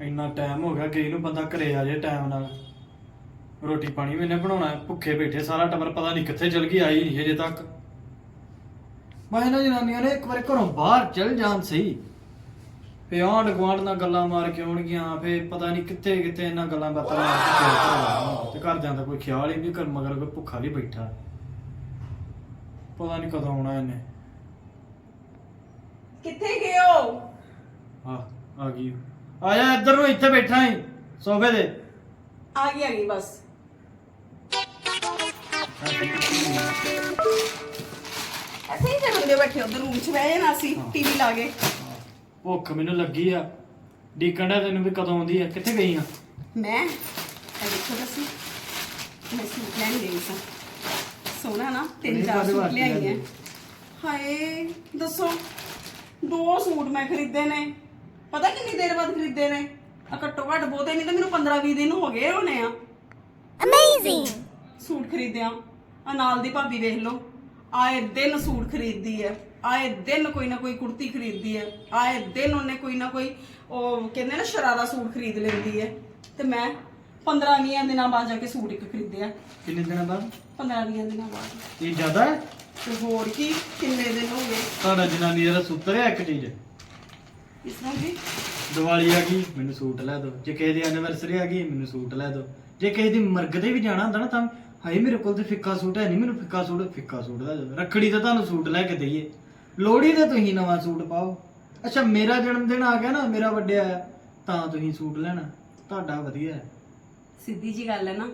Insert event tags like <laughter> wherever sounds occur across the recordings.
ਇੰਨਾ ਟਾਈਮ ਹੋ ਗਿਆ ਗਈ ਨੂੰ ਬੰਦਾ ਘਰੇ ਆ ਜਾਏ ਟਾਈਮ ਨਾਲ। ਰੋਟੀ ਪਾਣੀ ਵੀ ਇਹਨੇ ਬਣਾਉਣਾ ਹੈ, ਭੁੱਖੇ ਬੈਠੇ ਸਾਰਾ ਟੱਬਰ ਪਤਾ ਨਹੀਂ ਕਿੱਥੇ ਚਲ ਗਈ ਆਈ ਨਹੀਂ ਹਜੇ ਤੱਕ। ਮੈਂ ਇਹਨਾਂ ਜਨਾਨੀਆਂ ਨੇ ਇੱਕ ਵਾਰ ਘਰੋਂ ਬਾਹਰ ਚਲ ਜਾਣ ਸਹੀ। ਫੇ ਆਂਢ ਗੁਆਂਢ ਨਾਲ ਗੱਲਾਂ ਮਾਰ ਕੇ ਆਉਣਗੀਆਂ ਫੇ ਪਤਾ ਨਹੀਂ ਕਿੱਥੇ ਕਿੱਥੇ ਇਹਨਾਂ ਗੱਲਾਂ ਬਾਤਾਂ ਮਾਰ ਕੇ। ਤੇ ਘਰ ਜਾਂਦਾ ਕੋਈ ਖਿਆਲ ਹੀ ਨਹੀਂ ਕਰ ਮਗਰ ਕੋਈ ਭੁੱਖਾ ਵੀ ਬੈਠਾ। ਪਤਾ ਨਹੀਂ ਕਦੋਂ ਆਉਣਾ ਇਹਨੇ। ਕਿੱਥੇ ਗਏ ਹੋ? ਆ ਆ ਗਈ। ਆ ਜਾ ਇੱਧਰ ਨੂੰ ਇੱਥੇ ਬੈਠਾ ਹੀ ਸੋਫੇ ਦੇ ਆ ਗਈ ਆ ਗਈ ਬਸ। ਅਸੀਂ ਹੀ ਜਗਦੇ ਬੈਠੇ ਉਧਰ ਰੂਮ 'ਚ ਬਹਿ ਜਾਣਾ ਸੀ। ਟੀਵੀ ਲਾ ਕੇ। ਭੁੱਖ ਮੈਨੂੰ ਲੱਗੀ ਆ। ਡੀਕਣ ਦਾ ਤੈਨੂੰ ਵੀ ਕਦੋਂ ਆਉਂਦੀ ਆ ਕਿੱਥੇ ਗਈ ਆ? ਮੈਂ? ਇਹ ਦੇਖੋ ਤੁਸੀਂ ਮੈਂ ਸੂਟ ਲੈਣ ਗਈ ਸਾਂ। ਸੋਹਣਾ ਨਾ ਤਿੰਨ ਚਾਰ ਸੂਟ ਲਿਆਈ? ਹੈ ਹਾਏ ਦੱਸੋ। ਦੋ ਸੂਟ ਮੈਂ ਖਰੀਦੇ ਨੇ। ਪਤਾ ਕਿੰਨੀ ਦੇਰ ਬਾਅਦ ਖਰੀਦੇ ਨੇ? ਆ ਘੱਟੋ ਘੱਟ ਬਹੁਤੇ ਨਹੀਂ ਤਾਂ ਮੈਨੂੰ 15 20 ਦਿਨ ਹੋ ਗਏ ਹੋਣੇ ਆ। Amazing! ਸੂਟ ਖਰੀਦਿਆ। ਆ ਨਾਲ ਦੀ ਭਾਬੀ ਵੇਖ ਲਓ। ਆਏ ਦਿਨ ਸੂਟ ਖਰੀਦਦੀ ਹੈ ਆਏ ਦਿਨ ਕੋਈ ਨਾ ਕੋਈ ਕੁੜਤੀ ਖਰੀਦਦੀ ਹੈ ਆਏ ਦਿਨ ਉਹਨੇ ਕੋਈ ਨਾ ਕੋਈ ਉਹ ਕਹਿੰਦੇ ਨਾ ਸ਼ਰਾਰਾ ਸੂਟ ਖਰੀਦ ਲੈਂਦੀ ਹੈ ਤੇ ਮੈਂ 15 20 ਦਿਨਾਂ ਬਾਅਦ ਜਾ ਕੇ ਸੂਟ ਇੱਕ ਖਰੀਦਿਆ। ਕਿੰਨੇ ਦਿਨਾਂ ਬਾਅਦ? 15 20 ਦਿਨਾਂ ਬਾਅਦ। ਇਹ ਜ਼ਿਆਦਾ ਹੈ ਤੇ ਹੋਰ ਕੀ? ਕਿੰਨੇ ਦਿਨ ਹੋ ਗਏ? ਤੁਹਾਡਾ ਜਨਾਨੀ ਦਾ ਸੂਤਰ ਹੈ ਇੱਕ ਚੀਜ਼? ਇਸ ਤਰ੍ਹਾਂ ਜੀ? ਦੀਵਾਲੀ ਆ ਗਈ ਮੈਨੂੰ ਸੂਟ ਲੈ ਦਿਓ। ਜੇ ਕਿਸੇ ਦੀ ਐਨੀਵਰਸਰੀ ਆ ਗਈ ਮੈਨੂੰ ਸੂਟ ਲੈ ਦਿਓ। ਜੇ ਕਿਸੇ ਦੀ ਮਰਗ ਤੇ ਵੀ ਜਾਣਾ ਹੁੰਦਾ ਨਾ ਤਾਂ ਹਾਏ ਮੇਰੇ ਕੋਲ ਤੇ ਫਿੱਕਾ ਸੂਟ ਹੈ ਨਹੀਂ ਮੈਨੂੰ ਫਿੱਕਾ ਸੂਟ ਫਿੱਕਾ ਸੂਟ ਲੈ ਦਿਓ। ਰੱਖੜੀ ਤੇ ਤੁਹਾਨੂੰ ਸੂਟ ਲੈ ਕੇ ਦਈਏ। ਲੋਹੜੀ ਤੇ ਤੁਸੀਂ ਨਵਾਂ ਸੂਟ ਪਾਓ। ਅੱਛਾ ਮੇਰਾ ਜਨਮ ਦਿਨ ਆ ਗਿਆ ਨਾ ਮੇਰਾ ਵੱਡਿਆ ਆ ਤਾਂ ਤੁਸੀਂ ਸੂਟ ਲੈਣਾ। ਤੁਹਾਡਾ ਵਧੀਆ ਹੈ। ਸਿੱਧੀ ਜੀ ਗੱਲ ਹੈ ਨਾ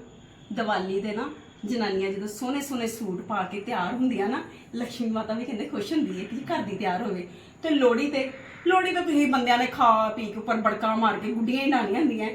ਦੀਵਾਲੀ ਤੇ ਨਾ ਜਨਾਨੀਆਂ ਜਦੋਂ ਸੋਹਣੇ ਸੋਹਣੇ ਸੂਟ ਪਾ ਕੇ ਤਿਆਰ ਹੁੰਦੀਆਂ ਨਾ ਲక్ష్ਮੀ ਮਾਤਾ ਵੀ ਕਹਿੰਦੇ ਖੁਸ਼ ਹੁੰਦੀ ਹੈ ਕਿ ਘਰ ਦੀ ਤਿਆਰ ਹੋਵੇ। ਤੇ ਲੋਹੜੀ ਤੇ, ਲੋਹੜੀ ਤਾਂ ਤੁਸੀਂ ਬੰਦਿਆਂ ਨੇ ਖਾ ਪੀ ਕੇ ਉੱਪਰ ਬੜਕਾ ਮਾਰ ਕੇ ਗੁੱਡੀਆਂ ਹੀ ਡਾਣੀਆਂ ਹੁੰਦੀਆਂ।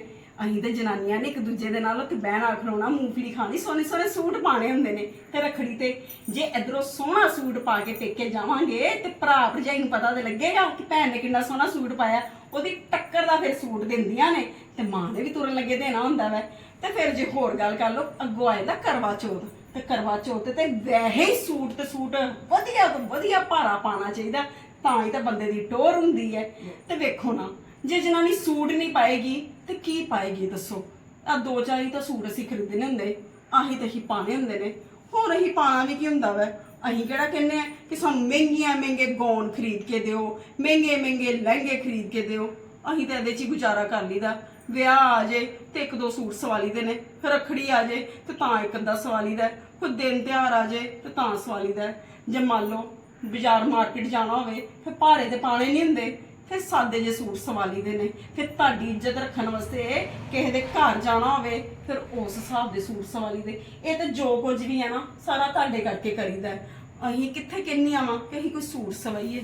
ਅਸੀਂ ਤੇ ਜਨਾਨੀਆਂ ਨੇ ਇੱਕ ਦੂਜੇ ਦੇ ਨਾਲ ਉੱਤੇ ਬਹਿਣਾ, ਖਲੋਣਾ ਮੂੰਗਫਲੀ ਖਾਣੀ, ਸੋਹਣੇ ਸੋਹਣੇ ਸੂਟ ਪਾਣੇ ਹੁੰਦੇ ਨੇ। ਤੇ ਰੱਖੜੀ ਤੇ ਜੇ ਇਧਰੋਂ ਸੋਹਣਾ ਸੂਟ ਪਾ ਕੇ ਪੇਕੇ ਜਾਵਾਂਗੇ ਤੇ ਭਰਾ ਭਰਜਾਈ ਨੂੰ ਪਤਾ ਤੇ ਲੱਗੇਗਾ ਕਿ ਭੈਣ ਨੇ ਕਿੰਨਾ ਸੋਹਣਾ ਸੂਟ ਪਾਇਆ। ਉਹਦੀ ਟੱਕਰ ਦਾ ਫਿਰ ਸੂਟ ਦਿੰਦੀਆਂ ਨੇ ਤੇ ਮਾਂ ਨੇ ਵੀ ਤੁਰਨ ਲੱਗੇ ਦੇਣਾ ਹੁੰਦਾ ਵੈ। ਤੇ ਫਿਰ ਜੇ ਹੋਰ ਗੱਲ ਕਰ ਲਓ, ਅੱਗੋਂ ਆ ਜਾਂਦਾ ਕਰਵਾ ਚੌਥ। ਤੇ ਕਰਵਾ ਚੌਥ ਤੇ ਵੈਸੇ ਹੀ ਸੂਟ ਤੇ ਸੂਟ ਵਧੀਆ ਤੋਂ ਵਧੀਆ ਭਾਰਾ ਪਾਣਾ ਚਾਹੀਦਾ, ਤਾਂ ਹੀ ਤਾਂ ਬੰਦੇ ਦੀ ਟੋਰ ਹੁੰਦੀ ਹੈ ਤੇ ਵੇਖੋ ਨਾ, ਜੇ ਜਨਾਨੀ ਸੂਟ ਨਹੀਂ ਪਾਏਗੀ, ਤੇ ਕੀ ਪਾਏਗੀ ਦੱਸੋ? ਆ ਦੋ ਚਾਰ ਹੀ ਤਾਂ ਸੂਟ ਅਸੀਂ ਖਰੀਦਣੇ ਹੁੰਦੇ, ਆਹੀ ਤਾਂ ਹੀ ਪਾਣੇ ਹੁੰਦੇ ਨੇ। ਹੋਰ ਅਸੀਂ ਪਾਣਾ ਵੀ ਕੀ ਹੁੰਦਾ ਵੈ? ਅਸੀਂ ਕਿਹੜਾ ਕਹਿੰਦੇ ਆ ਕਿ ਸਾਨੂੰ ਮਹਿੰਗੀਆਂ ਮਹਿੰਗੇ ਗੌਨ ਖਰੀਦ ਕੇ ਦਿਓ, ਮਹਿੰਗੇ ਮਹਿੰਗੇ ਲਹਿੰਗੇ ਖਰੀਦ ਕੇ ਦਿਓ। ਅਸੀਂ ਤਾਂ ਇਹਦੇ 'ਚ ਹੀ ਗੁਜ਼ਾਰਾ ਕਰ ਲਈਦਾ। ਵਿਆਹ ਆ ਜੇ ਤੇ ਇੱਕ ਦੋ ਸੂਟ ਸਵਾਲੀ ਦੇ ਨੇ, ਰੱਖੜੀ ਆ ਜੇ ਤੇ ਤਾਂ ਇੱਕ ਅੱਧਾ ਸਵਾਲੀ ਦਾ ਕੋਈ ਦਿਨ ਤਿਉਹਾਰ ਆ ਜੇ ਤੇ ਤਾਂ ਸਵਾਲੀ ਦਾ ਜੇ ਮੰਨ ਲਓ ਬਾਜ਼ਾਰ ਮਾਰਕੀਟ ਜਾਣਾ ਹੋਵੇ, ਫਿਰ ਭਾਰੇ ਦੇ ਪਾਣੇ ਨਹੀਂ ਹੁੰਦੇ। ਫਿਰ ਸਾਦੇ ਜੇ ਸੂਟ ਸਵਾਲੀ ਦੇ ਨੇ, ਫਿਰ ਤੁਹਾਡੀ ਇੱਜ਼ਤ ਰੱਖਣ ਵਾਸਤੇ ਕਿਸੇ ਦੇ ਘਰ ਜਾਣਾ ਹੋਵੇ, ਫਿਰ ਉਸ ਹਿਸਾਬ ਦੇ ਸੂਟ ਸਵਾਲੀ ਦੇ। ਇਹ ਤਾਂ ਜੋ ਕੁਝ ਵੀ ਹੈ ਨਾ, ਸਾਰਾ ਤੁਹਾਡੇ ਕਰਕੇ ਕਰੀਦਾ ਹੈ। ਅਸੀਂ ਕਿੱਥੇ ਕਿੰਨੀਆਂ ਵਾਂ ਕਿ ਅਸੀਂ ਕੋਈ ਸੂਟ ਸਵਾਈਏ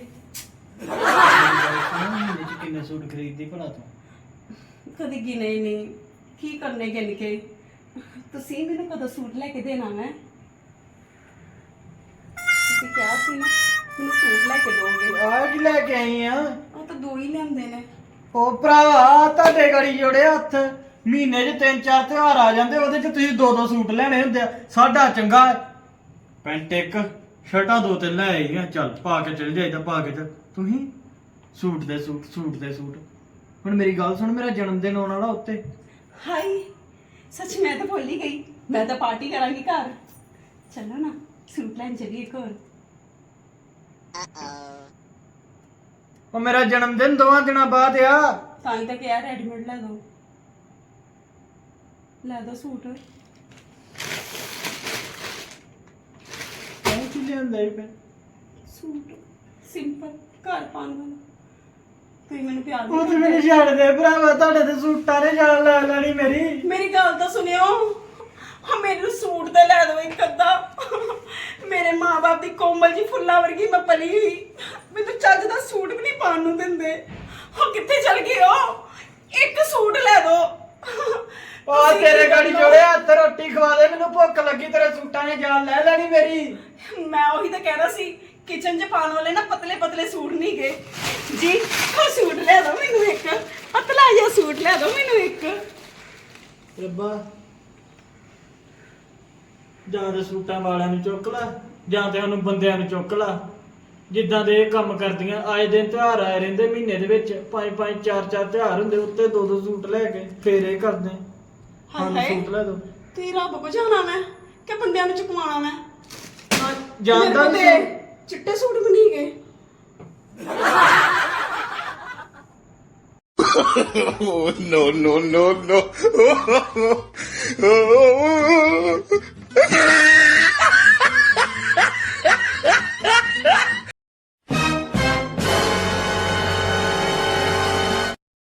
ਮਹੀਨੇ ਚ ਕਿੰਨੇ ਸੂਟ ਖਰੀਦਦੀ ਭਲਾ ਤੂੰ ਕਦੀ ਗਿਣੇ ਹੀ ਨਹੀਂ। ਕੀ ਕਰਨੇ ਗਿਣ ਕੇ? ਤੁਸੀਂ ਮੈਨੂੰ ਕਦੋਂ ਸੂਟ ਲੈ ਕੇ ਦੇਣਾ ਮੈਂ? ਤੁਸੀਂ ਕਿਹਾ ਸੀ ਨਾ, ਮੈਨੂੰ ਸੂਟ ਲੈ ਕੇ ਦੋਗੇ ਆ ਕੀ ਲੈ ਕੇ ਆਈ ਆ? ਦੋ ਹੀ ਲਿਆਂਦੇ ਨੇ। ਉਹ ਭਰਾ ਤੁਹਾਡੇ ਗੜੀ ਜੋੜੇ ਹੱਥ ਮਹੀਨੇ 'ਚ ਤਿੰਨ ਚਾਰ ਤਿਉਹਾਰ ਆ ਜਾਂਦੇ ਉਹਦੇ 'ਚ ਤੁਸੀਂ ਦੋ ਦੋ ਸੂਟ ਲੈਣੇ ਹੁੰਦੇ ਆ। ਸਾਡਾ ਚੰਗਾ ਹੈ। ਪੈਂਟ ਇੱਕ ਸ਼ਰਟਾਂ ਦੋ ਤਿੰਨ ਲੈ ਆਈਆਂ ਚੱਲ ਪਾ ਕੇ ਚਲ ਜਾਈਦਾ ਪਾ ਕੇ ਚੱਲ। ਤੁਸੀਂ? ਸੂਟ ਦੇ ਸੂਟ ਸੂਟ ਦੇ ਸੂਟ। ਹੁਣ ਮੇਰੀ ਗੱਲ ਸੁਣ ਮੇਰਾ ਜਨਮ ਦਿਨ ਆਉਣ ਵਾਲਾ ਉੱਤੇ। ਹਾਈ ਸੱਚ ਮੈਂ ਤਾਂ ਭੁੱਲ ਹੀ ਗਈ। ਮੈਂ ਤਾਂ ਪਾਰਟੀ ਕਰਾਂਗੀ ਘਰ। ਚੱਲੋ ਨਾ ਸੂਟ ਲੈਣ ਚੱਲੀਏ ਇੱਕ ਹੋਰ। ਉਹ ਮੇਰਾ ਜਨਮ ਦਿਨ ਦੋਵਾਂ ਦਿਨਾਂ ਬਾਅਦ ਆ। ਤਾਂ ਹੀ ਤਾਂ ਕਿਹਾ ਰੈਡੀਮੇਡ ਲੈ ਦੋ। ਲੈ ਦੋ ਸੂਟ। ਉਹ ਕੀ ਲਿਆਂਦਾ ਇਹ ਪੈ ਸੂਟ। ਸਿੰਪਲ ਘਰ ਪਾਉਣ ਵਾਲਾ। ਤੁਸੀਂ ਮੈਨੂੰ ਪਿਆਰ ਉਹ ਨਹੀਂ ਤੇ ਮੈਨੂੰ ਛੱਡ ਦੇ ਭਰਾਵਾ ਤੁਹਾਡੇ ਤੇ ਸੂਟਾਂ ਨੇ ਜਾਨ ਲੈ ਲੈਣੀ ਮੇਰੀ। ਮੇਰੀ ਗੱਲ ਤਾਂ ਸੁਣਿਓ। ਹਾਂ ਮੈਨੂੰ ਸੂਟ ਤੇ ਲੈ ਦਿਓ ਇੱਕ ਅੱਧਾ। ਮੇਰੇ ਮਾਪੇ ਦੀ ਕੋਮਲ ਜੀ ਫੁੱਲਾਂ ਵਰਗੀ ਮੈਂ ਪਲੀ ਹੋਈ। ਮੈਨੂੰ ਚੱਜ ਦਾ ਸੂਟ ਵੀ ਨਹੀਂ ਪਾਉਣ ਨੂੰ ਦਿੰਦੇ। ਉਹ ਕਿੱਥੇ ਚਲ ਗਏ ਹੋ ਇੱਕ ਸੂਟ ਲੈ ਦਿਓ। ਆ ਤੁਸੀਂ ਤੇਰੇ ਗਾੜੀ ਹੋ? ਜੋੜੇ ਹੱਥ ਰੋਟੀ ਖਵਾ ਦੇ ਮੈਨੂੰ ਭੁੱਖ ਲੱਗੀ ਤੇਰੇ ਸੂਟਾਂ ਨੇ ਜਾਨ ਲੈ ਲੈਣੀ ਮੇਰੀ। ਮੈਂ ਉਹੀ ਤਾਂ ਕਹਿਣਾ ਸੀ ਕਿਚਨ 'ਚ ਪਾਉਣ ਵਾਲੇ ਨਾ ਪਤਲੇ ਪਤਲੇ ਸੂਟ ਨਹੀਂ ਗਏ ਜੀ ਉਹ ਸੂਟ ਲੈ ਦਿਓ ਮੈਨੂੰ ਇੱਕ। ਪਤਲਾ ਜਿਹਾ ਸੂਟ ਲੈ ਦਿਓ ਮੈਨੂੰ ਇੱਕ। ਰੱਬਾ ਜਾਂ ਤੇ ਸੂਟਾਂ ਵਾਲਿਆਂ ਨੂੰ ਚੁੱਕ ਲੈ ਜਾਂ ਤੇ ਉਹਨੂੰ ਬੰਦਿਆਂ ਨੂੰ ਚੁੱਕ ਲੈ ਜਿੱਦਾਂ ਦੇ ਇਹ ਕੰਮ ਕਰਦੀਆਂ ਆਏ ਦਿਨ ਤਿਉਹਾਰ ਆਏ ਰਹਿੰਦੇ ਮਹੀਨੇ ਦੇ ਵਿੱਚ ਪੰਜ ਪੰਜ ਚਾਰ ਚਾਰ ਤਿਉਹਾਰ ਹੁੰਦੇ ਉੱਤੇ ਦੋ ਦੋ ਸੂਟ ਲੈ ਕੇ ਫੇਰ ਇਹ ਕਰਦੇ ਸਾਨੂੰ ਹਾਏ। ਸੂਟ ਲੈ ਦੋ ਤੇ ਰੱਬ ਕੋ ਜਾਣਾ ਮੈਂ ਕਿ ਬੰਦਿਆਂ ਨੂੰ ਚੁਕਵਾਣਾ ਮੈਂ ਜਾਣਦਾ ਮੇਰੇ ਨਹੀਂ ਤੇ ਚਿੱਟੇ ਸੂਟ ਵੀ ਨਹੀਂ ਗਏ Oh, no, no, no, no. Yeah. <laughs>